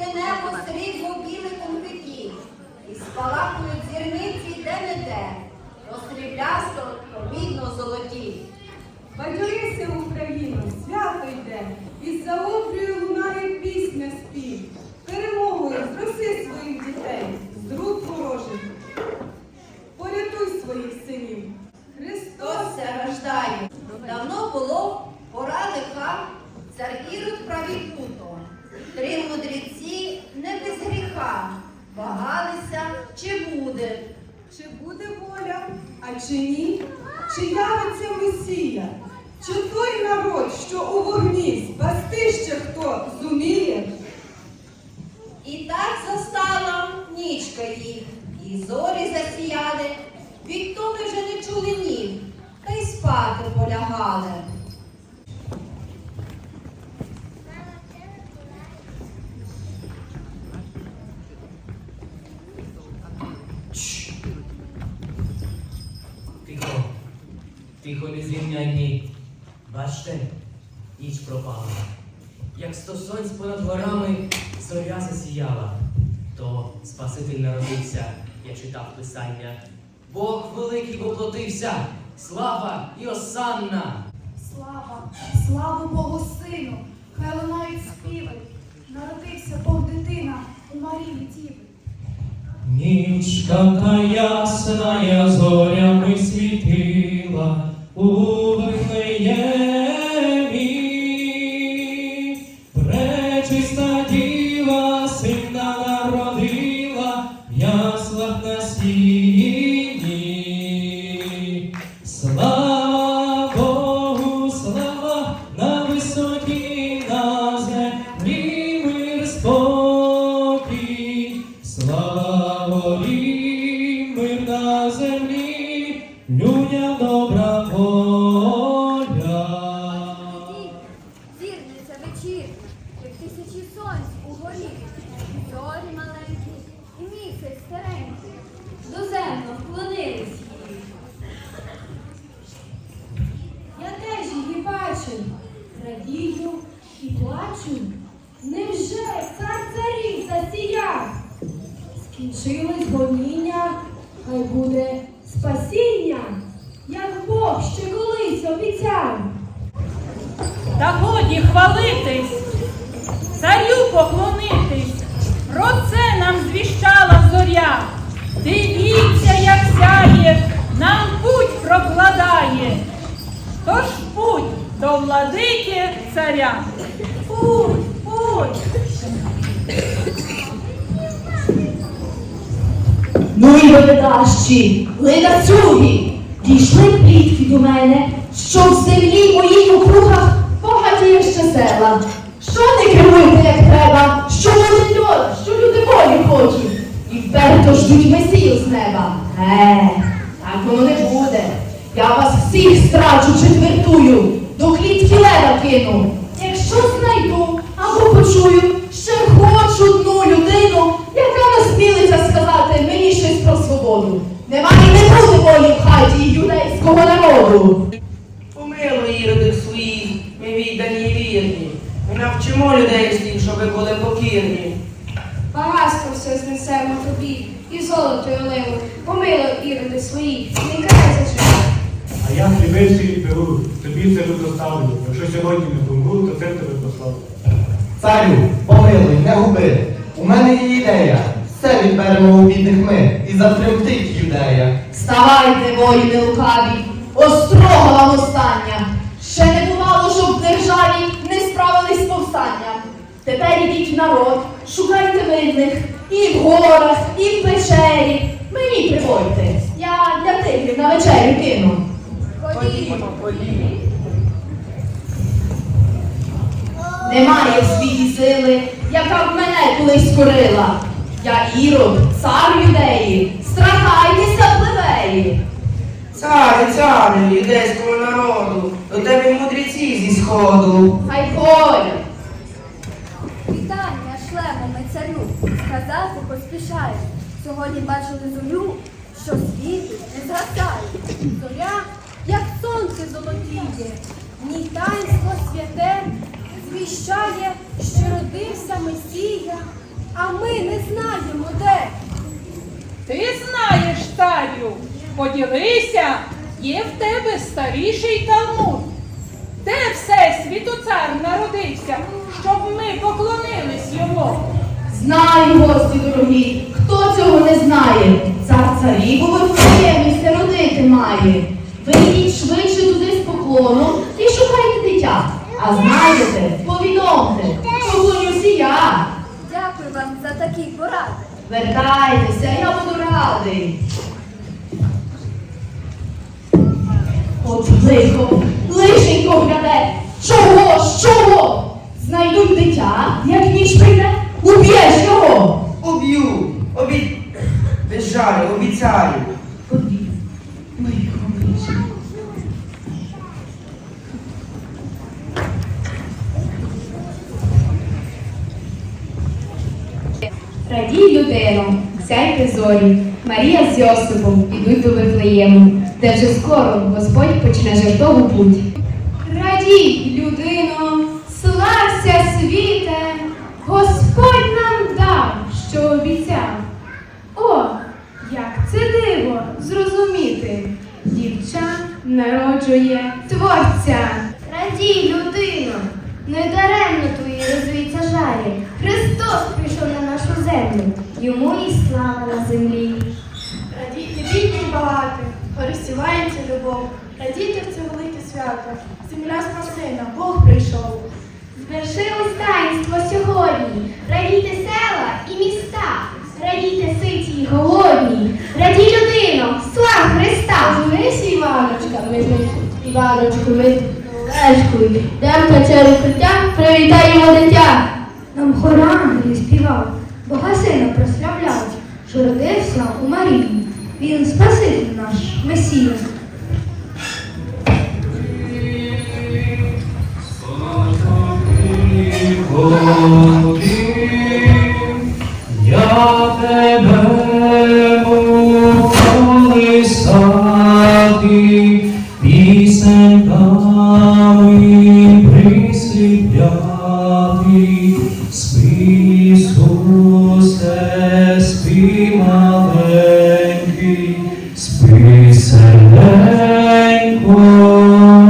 Блакитне небо срібло білих конфетів, і спалахують зірниці де-не-де, то сріблясто, золоті. Бадьорися, Україна, свято йде, і за буде воля, а чи ні? Чи явиться Месія? Чи той народ, що у вогні спасти ще хто зуміє? І так застала нічка їх, і зорі засіяли, відтоді вже не чули ніг, та й спати полягали. Тихо, звільняй Бачте, ніч пропала. Як сто сонць понад горами зоря засіяла, то Спаситель народився, я читав писання. Бог великий воплотився, слава і осанна. Слава, слава Богу Сину, хай лунають співи. Народився Бог дитина у Марії Діви. Нічка та ясна я зорями світила у Скінчилось гоніння, хай буде спасіння, як Бог ще колись обіцяв. Та годі хвалитись, царю поклонитись, про це нам звіщала зоря. Дивіться, як сяє, нам путь прокладає. Тож путь до владики царя. Путь, путь. Й ледащі, ледацюги, дійшли плітки до мене, що в землі моїй округах багатіє ще села. Що не керуєте, як треба, що буде льода, що люди волі хочуть, і вперто ждуть месію з неба. Е, так воно не буде. Я вас всіх страчу четвертую, до клітки лева кину. Народу. Помилуй іродів своїх, ми віддані і вірні. Ми навчимо людей всіх, щоби були покірні. Багатство все знесемо тобі, і золото і оливу. Помилуй іроди свої, не край за. А я хлібився беру, тобі це доставлю. Якщо сьогодні не помру, то це тебе послав. Царю, помилуй, не губи. У мене є ідея. Все відберемо у бідних ми і затремтить юдея. Вставайте, воїни лукаві, острого вам остання. Ще не бувало, щоб в державі не справились з повстанням. Тепер ідіть в народ, шукайте винних і в горах, і в печері. Мені приводьте, я для тигрів на вечерю кину. Ходімо, ходімо. Немає в світі сили, яка б мене колись скорила. Я Ірод, цар юдеї, страхайтеся плебеї. Царе, царе, юдейського народу, до тебе мудреці зі сходу. Хай ходять. Вітання шлемо ми царю, сказати поспішає. Сьогодні бачили зорю, що світить, не згасає. Зоря, як сонце золотіє, в ній таїнство святе звіщає, що родився Месія, а ми не знаємо де. Ти знаєш, царю, поділися, є в тебе старіший Талмуд. Де всесвіту цар народився, щоб ми поклонились йому? Знаю, гості дорогі, хто цього не знає. Цар царів у Вифлеємі місце родити має. Ви йдіть швидше туди з поклоном і шукайте дитя. А знаєте, повідомте, поклонюся я. Дякую вам за такі поради. Вертайтеся, я буду радий. От лихо, лишенько гляде. Чого ж, чого? Знайдуть дитя, як ніч прийде, уб'єш його. Уб'ю, обі... без жалю, обіцяю. Побіг. Лихо, лише. Радій, людино, сяйте зорі, Марія з Йосипом ідуть до Вифлеєму, де вже скоро Господь почне жертову путь. Радій, людино, слався світе, Господь нам дав, що обіцяв. О, як це диво зрозуміти, дівча народжує творця. Радій, людино, не даремно твої розвіться жарі. Христос прийшов на нашу землю, йому і слава на землі. Й розсівається любов. Радійте в це велике свято. Земля спасена, Бог прийшов. Звершилось таїнство сьогодні. Радійте села і міста, радійте ситі й голодні, радій людино, слава Христа! Женися, Іваночка, ми Іваночку, ми Олешкою. Та укриття, привітай його дитя. Нам хорам він співав, Бога сина прославляв, що родився у Марії. Він Спаситель наш, Месія. Я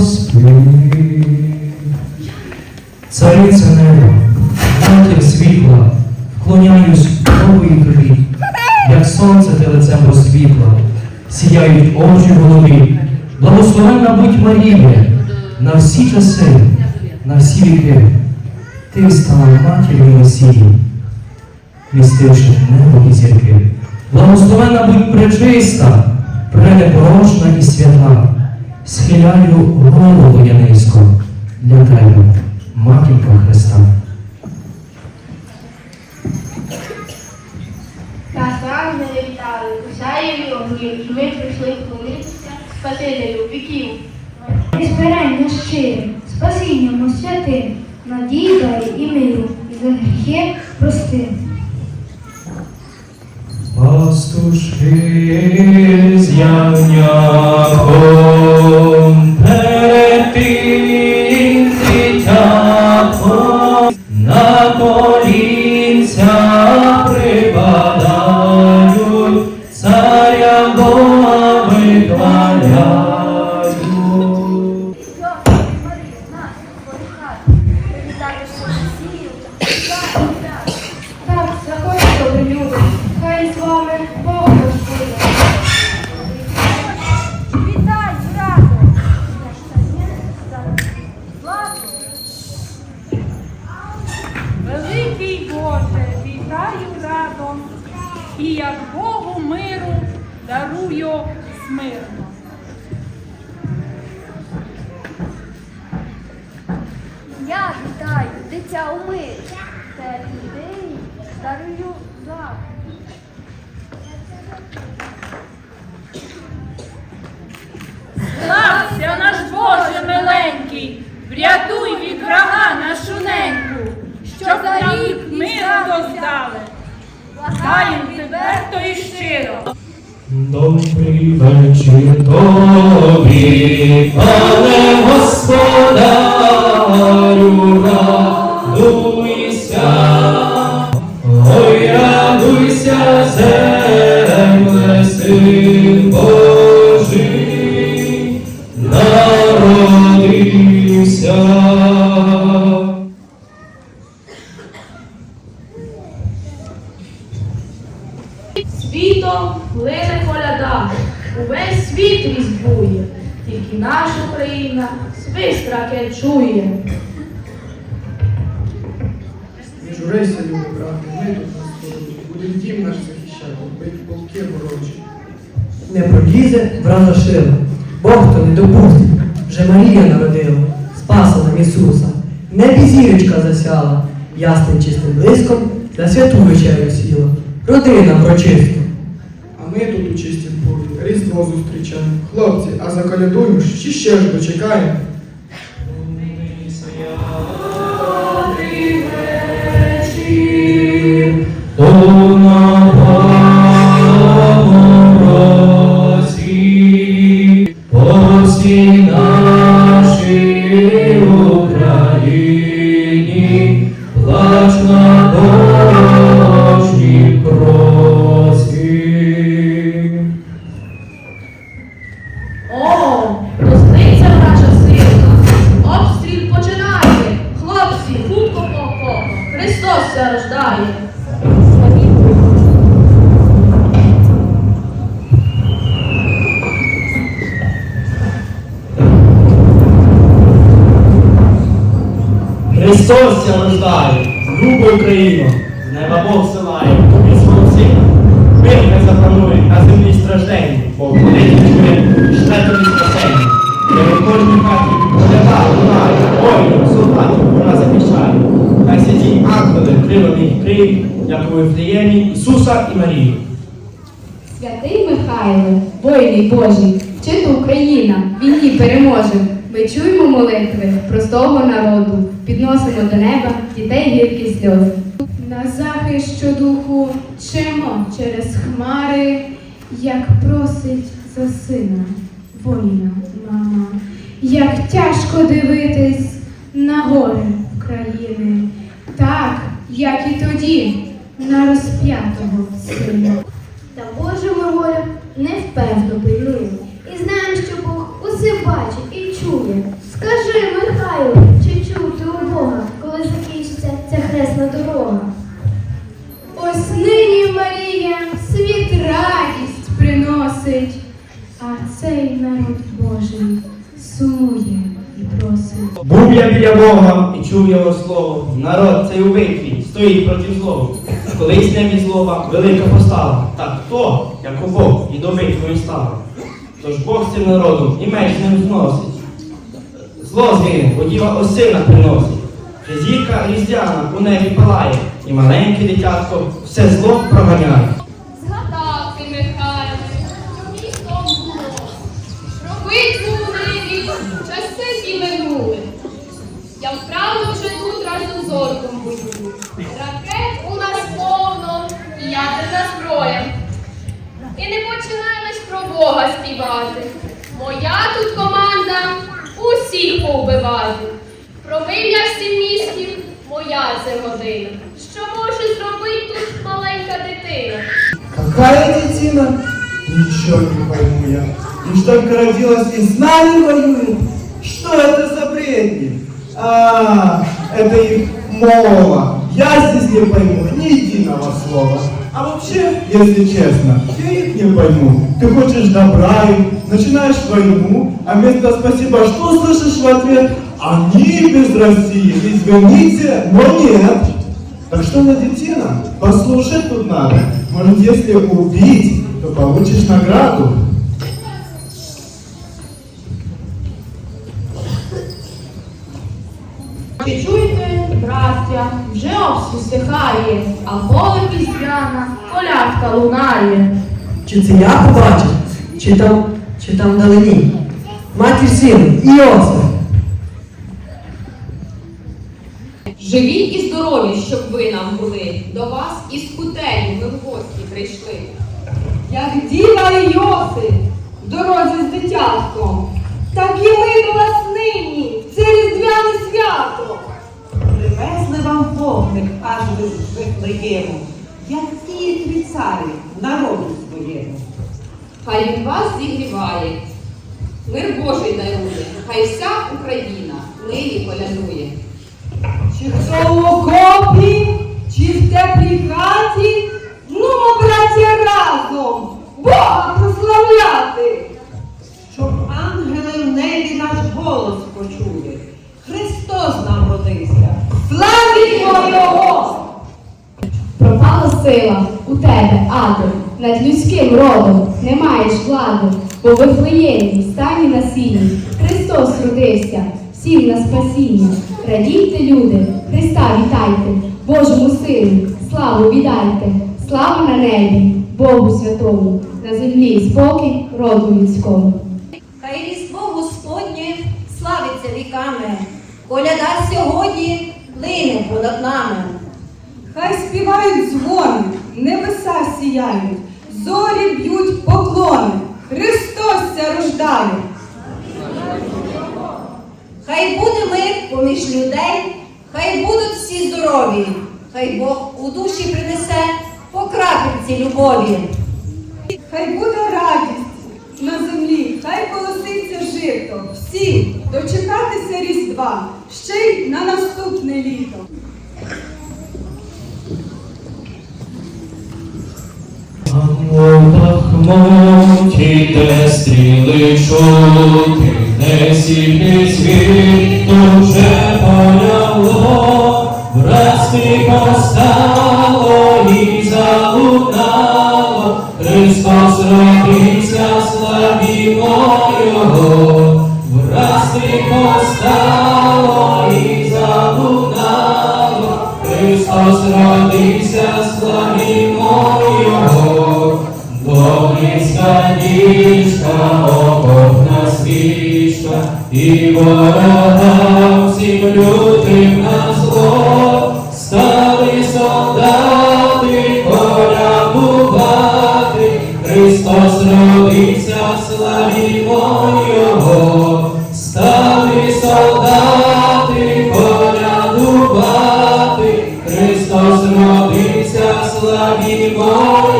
спи. Цариця неба, матір світла, вклоняюсь нової тобі, як сонце ти лицем розсвітла, сіяють очі голові, благословенна будь Марія, на всі часи, на всі віки. Ти стала матір'ю Месії, містивши небо і зірки. Благословенна будь пречиста, пренепорочна і свята, схиляю голову я низько для тебе, матінка Христа. Нас ангели вітали, усяєві огні, ми прийшли вклонитися Спасителю віків. І збирання щире, спасінням святим, надії дай і миру, і за гріхи прости. Пастушки Слався наш Боже миленький, врятуй від врага нашу неньку, щоб нам миру доздали. Даєм тебе то і щиро. Добрий вечір тобі, пане господарю, радуйся, і наша країна свистраке чує. Не журися, любий брате, ми тут на сході, будем дім наш захищати, бить полки ворожі. Не пролізе врата шила, Бог то не допустить, вже Марія народила, спаса нам Ісуса. Небі зірочка засяла, ясним чистим блиском на святу вечерю сіла, родина врочиста. А ми тут у чистім полі, Різдво зустрічаємо. Хлопці, а заколядуємо, чи ще ж дочекаємо? Христос ся рождає. Христос ся рождає, любо Україно, з неба Бог силає, тобі свого сина. Мир не запанує на землі стражденні, бо крилами їх криють, як у Вифлеємі Ісуса і Марію. Святий Михайле, воїни Божі, вчити Україна, війні переможе. Ми чуємо молитви простого народу, підносимо до неба дітей гіркі сльози. На захист щодуху чемо через хмари, як просить за сина воїна мама, як тяжко дивитись на горе України, так, як і тоді на розп'ятого сина. Та Божа воля невпевно пильнує. І знаємо, що Бог усе бачить і чує. Скажи, Михайло, чи чув ти у Бога, коли закінчиться ця хресна дорога? Ось нині Марія світ радість приносить, а цей народ Божий сумує і просить. Був я біля Бога і чув його слово. Народ цей убитий, стоїть проти злого. Колись небі злоба велика постава, Так хто, як у Бог, і добить твої став. Тож Бог цим народом і меч ним зносить. Зло згине, бо діва осина приносить. Зірка різдвяна у небі палає, і маленьке дитятко все зло проганяє. Ракет у нас повно і ядерна зброя. І не починаєш про Бога співати. Моя тут команда усіх повбивати. Пробив я всім містів, моя це година. Що може зробити тут маленька дитина? Какая детина? Ничего не пойму я. Лишь только родилась и с нами воюет. Что это за бредни? А, это их мова. Я здесь не пойму ни единого слова. А вообще, если честно, я их не пойму. Ты хочешь добра им, начинаешь войну, а вместо спасибо что слышишь в ответ? Они без России, извините, но нет. Так что за детина? Послушать тут надо. Может, если убить, то получишь награду. Чи чуєте, браття, вже обстріл стихає, а поле пісняна, колядка лунає. Чи це я побачив, чи там, чи там вдалині? Матір син, Іосиф. Живі і здорові, щоб ви нам були. До вас із кутелю ми в гості прийшли. Як діва Йосип в дорозі з дитятком, так і ми до вас нині, в це різдвяне свято. Вам вогник аж з Вифлеєму, як ті твій царі народу своєму. Хай він вас зігріває, мир Божий дарує, хай вся Україна нині колядує. Чи хто в окопі, чи в теплій хаті, ну, браття, разом Бога прославляти. Щоб ангели в небі наш голос почули. Христос нам родився. Славімо Його! Пропала сила у тебе, аду, над людським родом не маєш влади, бо в Вифлеємі, стані на сіні, Христос родився, всім на спасіння. Радійте, люди, Христа вітайте, Божому сину, славу віддайте, слава на небі, Богу святому, на землі спокій роду людському. Хай різдво Господнє славиться віками, коляда сьогодні лине понад нами. Хай співають дзвони, небеса сіяють, зорі б'ють поклони, Христос ся рождає. Хай буде мир поміж людей, хай будуть всі здорові, хай Бог у душі принесе по крапельці любові. Хай буде радість на землі, хай колоситься жито. Всі дочекатися Різдва, ще й на наступне літо. Бахмуті, де стріли чути, не сільний Родився, славімо Його, стали солдати колядувати, Христос родився, славімо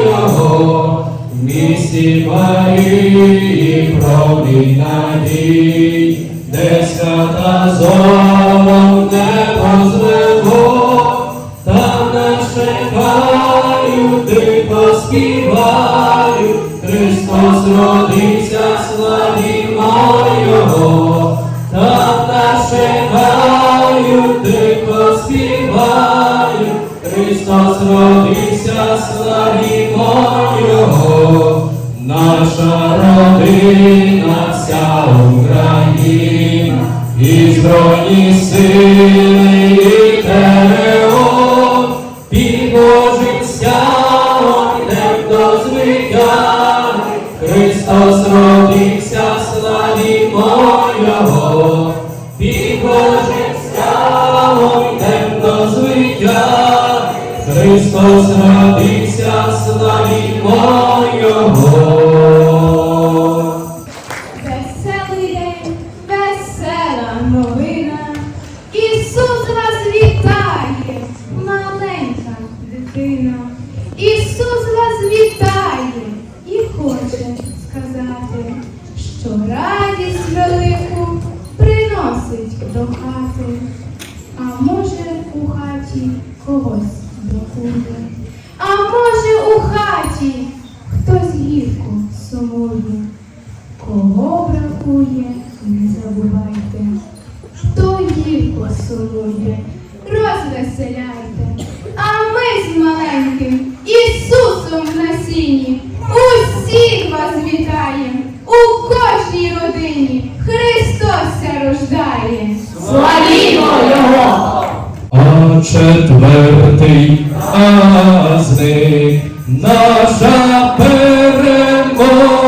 Його, в місті Марії крові надій, де свята зором Христос родився, славімо Його, наша родина, вся Україна, і збройні сили, і ТРО, під Божим стягом йдем до звитяги, Христос родився, славімо Його, під Божим стягом йдем до звитяги, Христос родився, славімо Його. Гірко розвеселяйте. А ми з маленьким Ісусом на сіні усіх вас вітаєм, у кожній родині Христос ся рождає. Славімо Його! А четвертий праздник наша перемога.